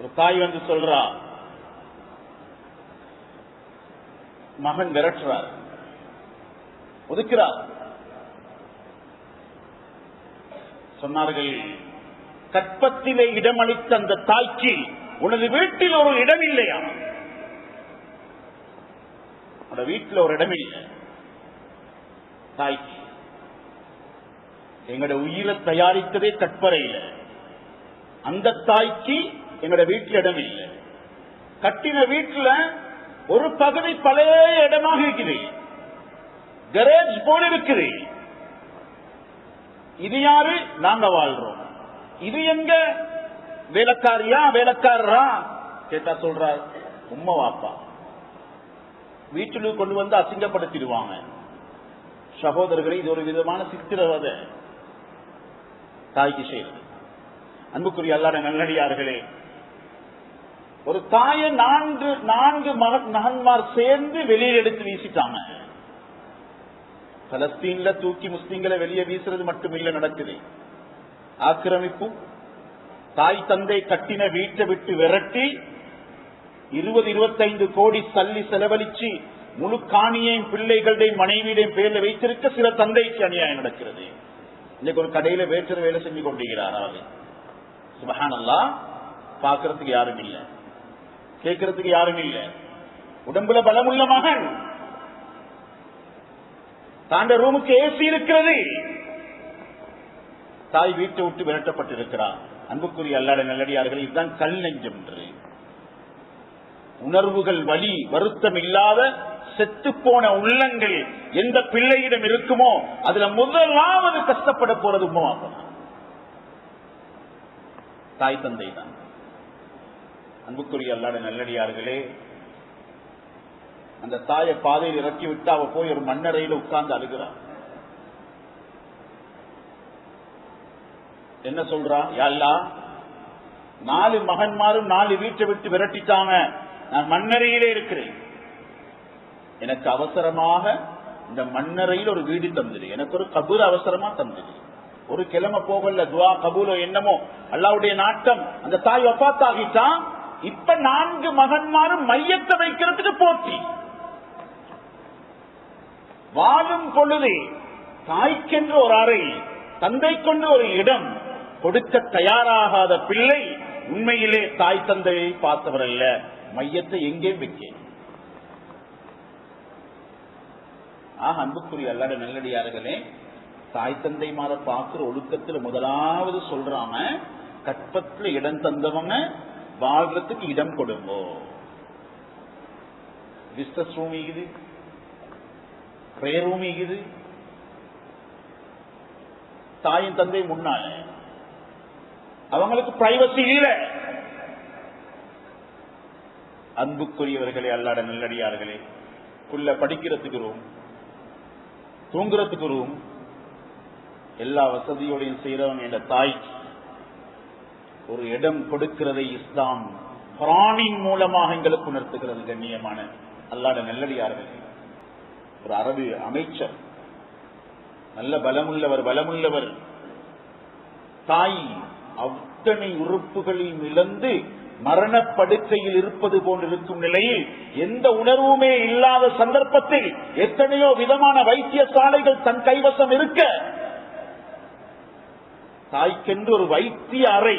ஒரு தாய் வந்து சொல்றா மகன் விரட்டுறார். ஒதுக்கிறார். சொன்னார்கள் கற்பத்திலே இடமளித்த அந்த தாய்க்கு உனது வீட்டில் ஒரு இடம் இல்லையா உன்னோட வீட்டில் ஒரு இடம் இல்லை தாய்க்கு. எங்களோட உயிரை தயாரித்ததே கற்பறையில். அந்த தாய்க்கு எங்களோட வீட்டில் இடம் இல்லை. கட்டின வீட்டுல ஒரு பகுதி பழைய இடமாக இருக்குது. கரேஜ் போல இருக்குது. இது யாரு? நாங்க வாழ்றோம். இது எங்க? வேலைக்காரியா? வேலைக்காரரா? கேட்டா சொல்றார் உம்மா வாப்பா. வீட்டில் கொண்டு வந்து அசிங்கப்படுத்திடுவாங்க. சகோதரர்களை இது ஒரு விதமான சித்திரவதை. தாய்க்கு செய்யறது அன்புக்குரிய அல்லாத நல்லடியார்களே ஒரு தாயை நான்கு நான்கு மகன்மார் சேர்ந்து வெளியில் எடுத்து வீசிட்டாங்க. பலஸ்தீன்ல தூக்கி முஸ்லீம்களை வெளியே வீசுறது மட்டுமில்ல நடக்குது. ஆக்கிரமிப்பு தாய் தந்தை கட்டின வீட்டை விட்டு விரட்டி இருபது இருபத்தைந்து கோடி தள்ளி செலவழிச்சு முழு காணியையும் பிள்ளைகளுடைய மனைவியுடையும் பேர்ல வைத்திருக்க சில தந்தைக்கு அநியாயம் நடக்கிறது. இன்னைக்கு ஒரு கடையில வேற்ற வேலை செஞ்சு கொண்டிருக்கிறார் அவர் சுபஹானல்லா பாக்குறதுக்கு யாரும் இல்ல. கேட்கறதுக்கு யாரும் இல்ல. உடம்புல பலமுள்ள மகன். தாண்ட ரூமுக்கு ஏசி இருக்கிறது. தாய் வீட்டை விட்டு விரட்டப்பட்டிருக்கிறார். அன்புக்குரிய அல்லாட நல்லடியார்கள் இதுதான் கல் நெஞ்சம் என்று. உணர்வுகள் வழி வருத்தம் இல்லாத செத்து போன உள்ளங்கள் எந்த பிள்ளையிடம் இருக்குமோ அதுல முதலாவது கஷ்டப்பட போறது உமாவாக்கம் தாய் தந்தை தான் அன்புக்குரிய அல்லாட நல்லடியார்களே அந்த தாயை பாதையில் இறக்கி விட்டு அவ போய் ஒரு மண்ணறையில உட்கார்ந்து அழுகிறார் என்ன சொல்றா? யாழ்லா நாலு மகன்மாரும் நாலு வீட்டை விட்டு விரட்டிட்டாங்க. நான் மண்ணறையிலே இருக்கிறேன். எனக்கு அவசரமாக இந்த மண்ணறையில் ஒரு வீடு தந்துடு எனக்கு ஒரு கபூர் அவசரமா தந்துடு ஒரு கிழமை போகல துவா கபூலோ என்னமோ அல்லாவுடைய நாட்டம் அந்த தாய் ஒப்பாத்தாகிட்டான் இப்ப நான்கு மகன்மாரும் மையத்தை வைக்கிறதுக்கு போட்டி. வாழும் பொழுது தாய்க்கென்று ஒரு அறை தந்தை கொண்டு ஒரு இடம் கொடுக்க தயாராகாத பிள்ளை உண்மையிலே தாய் தந்தையை பார்த்தவர் அல்ல மையத்தை எங்கே வைக்க ஆக அன்புக்குரிய அல்லாட நல்லடியார்களே தாய் தந்தை மாற பார்க்கிற ஒழுக்கத்துல முதலாவது சொல்றாம கற்பத்துல இடம் தந்தவங்க வாழ்றதுக்கு இடம் கொடுங்கோ. பிஸ்னஸ் ரூம் இருக்குது பிரேயர் ரூம் இருக்குது தாயும் தந்தை முன்னால. அவங்களுக்கு பிரைவசி இல்லை. அன்புக்குரியவர்களே அல்லாட நல்லடியார்களே உள்ள படிக்கிறதுக்கு ரூம் தூங்குறதுக்கு ரூம் எல்லா வசதியோடையும் செய்யறவங்க என்ற தாய். ஒரு இடம் கொடுக்கிறதை இஸ்லாம். குரானின் மூலமாக எங்களுக்கு உணர்த்துகிறது கண்ணியமான அல்லாட நல்லடியார்கள். ஒரு அரபு அமைச்சர் நல்ல பலமுள்ளவர் பலமுள்ளவர். தாய் அத்தனை உறுப்புகளையும் இழந்து மரணப்படுக்கையில் இருப்பது போன்றிருக்கும் நிலையில் எந்த உணர்வுமே இல்லாத சந்தர்ப்பத்தில் எத்தனையோ விதமான வைத்தியசாலைகள் தன் கைவசம் இருக்க தாய்க்கென்று ஒரு வைத்திய அறை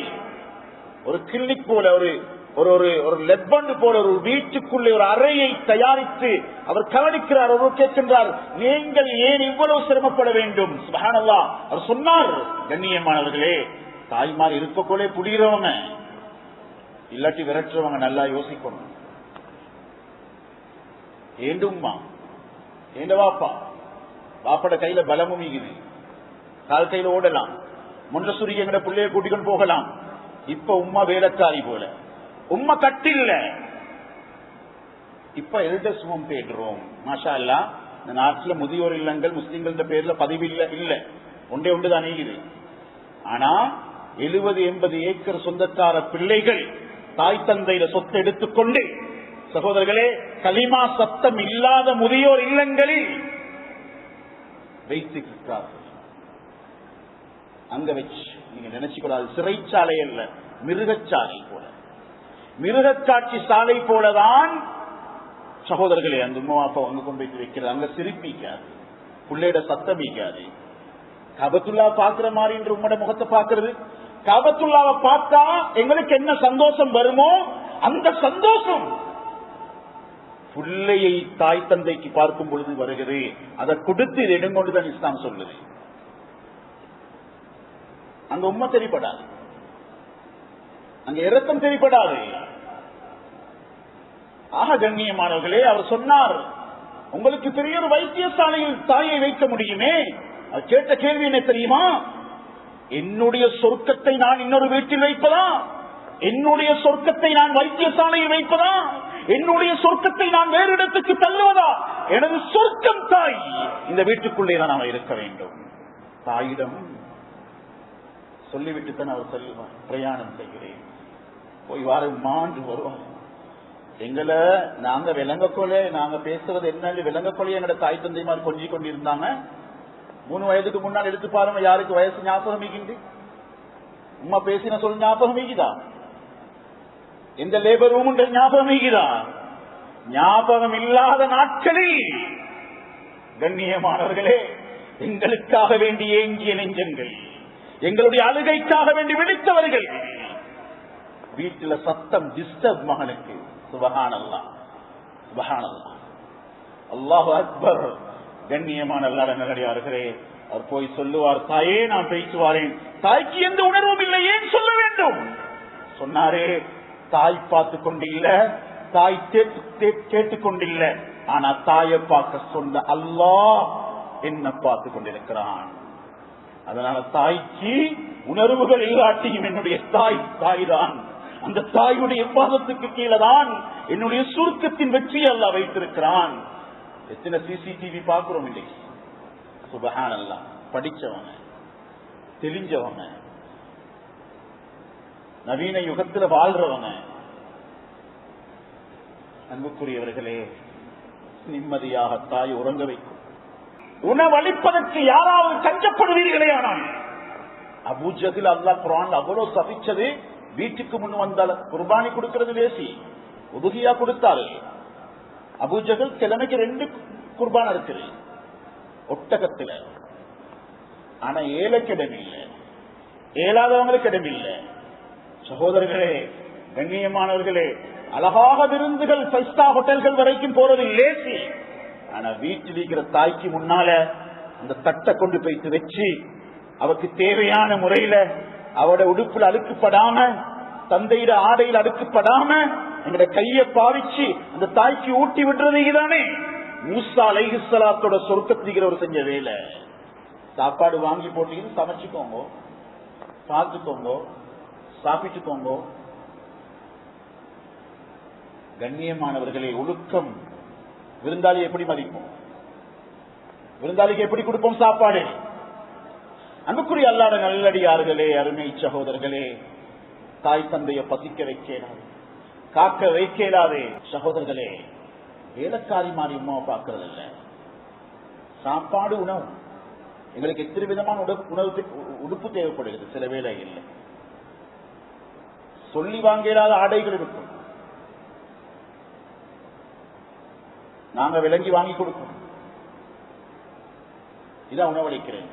ஒரு கிளினிக் போல ஒரு ஒரு ஒரு ஒரு லெப்பண்டு போல ஒரு வீட்டுக்குள்ளே ஒரு அறையை தயாரித்து அவர் கவனிக்கிறார் அவர் கேட்கின்றார் நீங்கள் ஏன் இவ்வளவு சிரமப்பட வேண்டும்? சுபஹானல்லா. அவர் சொன்னார் கண்ணியமானவர்களே தாய்மார் இருப்பக்குள்ளே புடிகிறவங்க இல்லாட்டி விரட்டுறவங்க நல்லா யோசிக்கணும். ஏண்டும்மா ஏண்ட வாப்பா? வாப்பட கையில பலமும் இருக்குது கால் கையில ஓடலாம். முன்ன சுருகி எங்கட பிள்ளைய கூட்டிக்கொண்டு போகலாம். இப்ப உம்மா வேலைக்காரி போல. உம்மா கட்டில்ல. இப்ப எல்டர்ஸ் ஹோம் தேடுறோம். மாஷா அல்லா இந்த நாட்டில் முதியோர் இல்லங்கள் முஸ்லிம்கள் பேர்ல பதிவு இல்ல. இல்ல ஒன்றே ஒன்று தான் இது. ஆனா எழுபது எண்பது ஏக்கர் சொந்தக்கார பிள்ளைகள் தாய் தந்தையில சொத்தை எடுத்துக்கொண்டு சகோதரர்களே கலிமா சத்தம் இல்லாத முதியோர் இல்லங்களில் வைத்திருக்கிறார்கள் அங்க வச்சு. நீங்க நினைச்சுக்கூடாது. சிறைச்சாலை அல்ல மிருகச்சாலை போல. மிருகக்காட்சி சாலை போலதான் சகோதரர்களே அந்த உமா அப்பா அங்க கொண்டு போய் வைக்கிறது அங்க சிரிப்பிக்காது. பிள்ளையிட சத்தமிக்காது. கபத்துல்லா பாக்குற மாதிரி என்று உம்மோட முகத்தை பாக்குறது கபத்துல்லாவை பார்த்தா எங்களுக்கு என்ன சந்தோஷம் வருமோ அந்த சந்தோஷம் புள்ளையை தாய் தந்தைக்கு பார்க்கும் பொழுது வருகிறது. அதை கொடுத்து இதை எடுங்கொண்டுதான் இஸ்லாம் சொல்லுது. அங்க உண்மை தெரிப்படாது அங்க இரத்தம் தெரிப்படாது ஆக கண்ணியமானவர்களே அவர் சொன்னார் உங்களுக்கு பெரிய ஒரு வைத்தியசாலையில் தாயை வைக்க முடியுமே? அது கேட்ட கேள்வி என்ன தெரியுமா? என்னுடைய சொர்க்கத்தை நான் இன்னொரு வீட்டில் வைப்பதா? என்னுடைய சொர்க்கத்தை நான் வைத்தியசாலையில் வைப்பதா? என்னுடைய சொர்க்கத்தை நான் வேறு இடத்துக்கு தள்ளுவதா? எனது சொர்க்கம் தாய் இந்த வீட்டுக்குள்ளே தான் நான் இருக்க வேண்டும். தாயிடம் சொல்லிவிட்டுத்தான் அவர் செல்வார் பிரயாணம் செய்கிறேன். போய் வார மாண்டு வரும் எங்களை நாங்க விலங்கக்கொலை நாங்க பேசுறது என்னன்னு விலங்கக்கொலை எங்களோட தாய் தந்தைமார் கொஞ்சி கொண்டிருந்தாங்க. மூணு வயதுக்கு முன்னால் எடுத்து பாருங்க யாருக்கு வயசு ஞாபகம் மிகிண்டு உமா பேசின சொல் ஞாபகம் மிகுதா? எந்த லேபர் ரூம் ஞாபகம் மிகுதா? ஞாபகம் இல்லாத நாட்களில். கண்ணியமானவர்களே எங்களுக்காக வேண்டிய ஏங்கிய நெஞ்சங்கள். எங்களுடைய அழுகைக்காக வேண்டி விழித்தவர்கள். வீட்டுல சத்தம் டிஸ்டர்ப் மகனுக்கு சுபஹானல்லா சுபஹானல்லா அல்லாஹு அக்பர். கண்ணியமான நல்லடியார்களே அவர் போய் சொல்லுவார் தாயே நான் பேசுவாரேன். தாய்க்கு எந்த உணர்வும் இல்லை ஏன் சொல்ல வேண்டும்? சொன்னாரே தாய் பார்த்து கொண்டில்ல. தாய் கேட்டுக் கொண்டில்ல. ஆனா தாயை பார்க்க சொன்ன அல்லாஹ் என்ன பார்த்து கொண்டிருக்கிறான். அதனால தாய்க்கு உணர்வுகள் இல்லாட்டியும் என்னுடைய தாய் தாய் தான் அந்த தாயுடைய பாதத்துக்கு கீழே தான் என்னுடைய சுருக்கத்தின் வெற்றி அல்ல வைத்திருக்கிறான். எத்தனை சிசிடிவி பார்க்கிறோம் இல்லை? சுபஹான் அல்ல படிச்சவன தெளிஞ்சவன நவீன யுகத்துல வாழ்றவன. அன்புக்குரியவர்களே நிம்மதியாக தாய் உறங்க வைக்கும். உணவளிப்பதற்கு யாராவது கஞ்சப்படுவீர்களே ஆனால் அபூஜகில் அல்லா குரான் அவ்வளவு சபிச்சது வீட்டுக்கு முன் வந்தால் குர்பானி கொடுக்கிறது லேசி உதுகியா கொடுத்தாரு அபூஜகல் கிழமைக்கு ரெண்டு குர்பான் இருக்குது ஒட்டகத்தில். ஆனா ஏழைக்கு இடம் ஏழாதவங்களுக்கு இடமில்லை சகோதரர்களே கண்ணியமானவர்களே அழகாக விருந்துகள் ஃபைவ் ஸ்டார் ஹோட்டல்கள் வரைக்கும் போறது லேசி. ஆனா வீட்டில் இருக்கிற தாய்க்கு முன்னால அந்த தட்டை கொண்டு போயிட்டு வச்சு அவருக்கு தேவையான முறையில அவட உடுப்புல அழுக்கப்படாம தந்தையிட ஆடையில் அடுக்கப்படாம எங்கட கைய பாவிச்சு அந்த தாய்க்கு ஊட்டி விடுறது இதுதானே? மூசா அலைஹிஸ்லாத்தோட சொர்க்கத்துகிறவர் செஞ்ச வேலை. சாப்பாடு வாங்கி போட்டீங்கன்னு சமைச்சுக்கோங்க பார்த்துக்கோங்க சாப்பிட்டுக்கோங்க. கண்ணியமானவர்களே ஒழுக்கம் விருந்தாளி எப்படி மதிப்போம் விருந்தாளிக்கு எப்படி கொடுப்போம் சாப்பாடு? அன்புக்குரிய அல்லாத நல்லடியார்களே அருமை சகோதரர்களே தாய் தந்தைய பசிக்க வைக்கலாது காக்க வைக்கலாதே. சகோதரர்களே வேலைக்காரி மாதிரி உமாவை பார்க்கறது இல்ல சாப்பாடு உணவு. எங்களுக்கு எத்தனை விதமான உணவு உடுப்பு தேவைப்படுகிறது? சில வேலை இல்லை. சொல்லி வாங்கிடாத ஆடைகள் இருக்கும். நாங்க விளங்கி வாங்கி கொடுப்போம் இதான் உணவளிக்கிறேன்.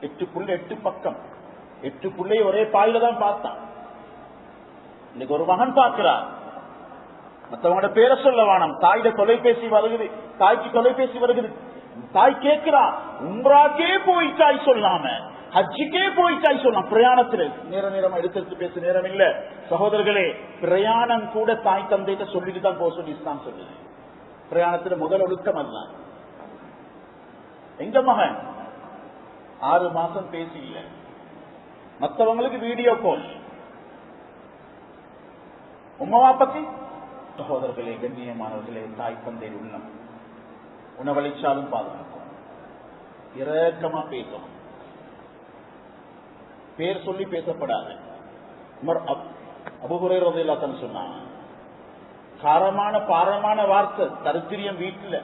எட்டு புள்ள எட்டு பக்கம். எட்டு புள்ளை ஒரே பாயில தான் பார்த்தான். இன்னைக்கு ஒரு மகன் பார்க்கிறார். மற்றவங்களோட பேரை சொல்ல வேணாம். தாயிட தொலைபேசி வருகிறது. தாய்க்கு தொலைபேசி வருகிறது. தாய் கேட்கிறா உம்ராக்கே போயிட்டாய் சொல்லாம ஹஜ்ஜுக்கே போயிட்டாய் சொல்லலாம் பிரயாணத்தில். நேர நேரம் எடுத்து பேச நேரம் இல்ல. சகோதரர்களே பிரயாணம் கூட தாய் தந்தைகிட்ட சொல்லிட்டு தான் போக சொல்லி இஸ்லாம் சொல்லுது. பிரயாணத்துல முதல் ஒழுக்கம் அதுதான் எங்க மகன்? ஆறு மாசம் பேசி இல்ல மற்றவங்களுக்கு வீடியோ கால் உம்மாவா பத்தி? சகோதரர்களே கண்ணியமானவர்களே தாய் தந்தை உள்ளம். உணவளிச்சாலும் பாதுகாக்கும். இரக்கமா பேசணும். பேர் சொல்லி பேசப்படாது. அபுகுரைதான் சொன்னாங்க காரமான பாரமான வார்த்தை தரித்திரியம் வீட்டுல.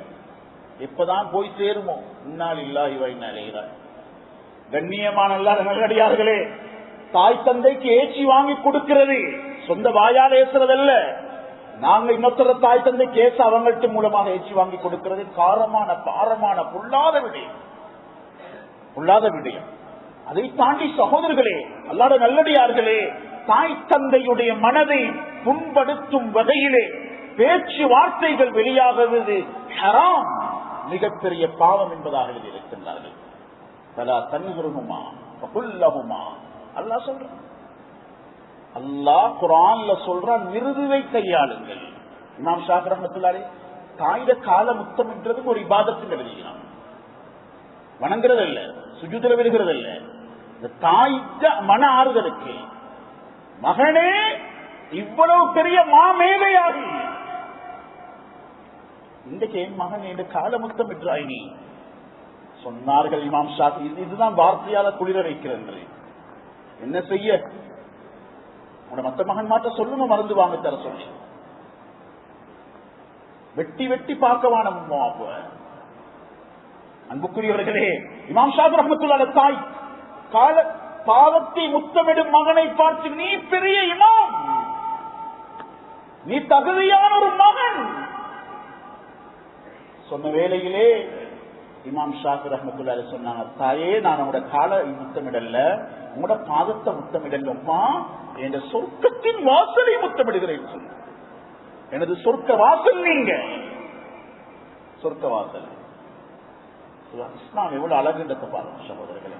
எப்பதான் போய் சேருமோ? முன்னால் இல்லா இவை நிலைகிறார் கண்ணியமான நல்லடியார்களே தாய் தந்தைக்கு ஏச்சி வாங்கி கொடுக்கிறது சொந்த வாயால் ஏசுறதல்ல. நாங்க இன்னொருத்தர தாய் தந்தை கேச அவங்கள்ட்ட மூலமாக ஏற்றி வாங்கி கொடுக்கிறது காரமான பாரமான பொல்லாத விடயம். பொல்லாத விடயம். அதை தாண்டி சகோதரர்களே அல்லாத நல்லடியார்களே தாய் தந்தையுடைய மனதை புண்படுத்தும் வகையிலே பேச்சுவார்த்தைகள் வெளியாகிறது. ஹராம் மிகப்பெரிய பாவம் என்பதாக எழுதியிருக்கின்றார்கள். பலா தன்ஹருமா பகுல்லகுமா அல்லாஹ் சொல்றான். அல்லாஹ் குரான்ல சொல்ற மிருதுவை கையாளுங்கள். இமாம் ஷாஃப் ரஹமத்துல்லாலே தாயிட கால முத்தமின்றதுக்கு ஒரு இபாதத்தில் எழுதுகிறான் வணங்குறது இல்ல சுஜுதிர வருகிறது இல்ல. இந்த தாய்த்த மன ஆறுதலுக்கு மகனே இவ்வளவு பெரிய மாமேதையாகி. இன்றைக்கு என் மகன் என்று காலமுத்தம் என்றாய் நீ. சொன்னார்கள் இமாம் ஷாக் இதுதான் வார்த்தையால குளிர வைக்கிறது என்ன செய்ய? உன மத்த மகன் மாற்ற சொல்லுங்க மருந்து வாங்க தர சொல்லி. வெட்டி வெட்டி பார்க்கவான அன்புக்குரியவர்களே இமாம் ஷாப் ரஹமத்துள்ள தாய் கால பாவத்தை முத்தமிடும் மகனை பார்த்து நீ பெரிய இமாம். நீ தகுதியான ஒரு மகன். சொன்ன வேளையிலே இமாம் ஷாஃபி ரஹமத்துல்லாஹி சொன்னாங்க தாயே நான் உங்களோட கால முத்தமிடல்ல உங்களோட பாதத்தை முத்தமிடல்லம்மா என்ற சொர்க்கத்தின் வாசலை முத்தமிடுகிறேன் எனது சொர்க்க வாசல் நீங்க. சொர்க்க வாசல். இஸ்லாம் எவ்வளவு அழகுன்றத பாருங்க சகோதரர்களே.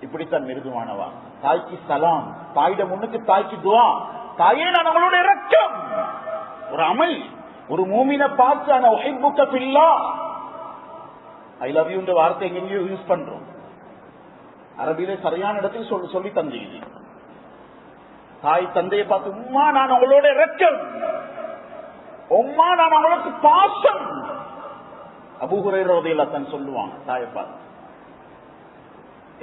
இப்படித்தான் மிருதுவானவா தாய்க்கு சலாம் தாயிட முன்னுக்கு தாய்க்கு துவா. தாயே நான் அவங்களோட இரக்கம். ஒரு அமல். ஒரு மூமின பார்த்து ஆனா ஒஹிப்புக்க பில்லா ஐ லவ் யூன்ற வார்த்தை எங்கெங்கயோ யூஸ் பண்றோம். அரபியில சரியான இடத்தில் சொல்லி சொல்லி தந்தீங்க. தாய் தந்தையை பார்த்து உம்மா நான் உங்களோட இரக்கம். உம்மா நான் உங்களுக்கு பாசம். அபுகுரை ரோதையில தன் சொல்லுவாங்க தாயை பார்த்து.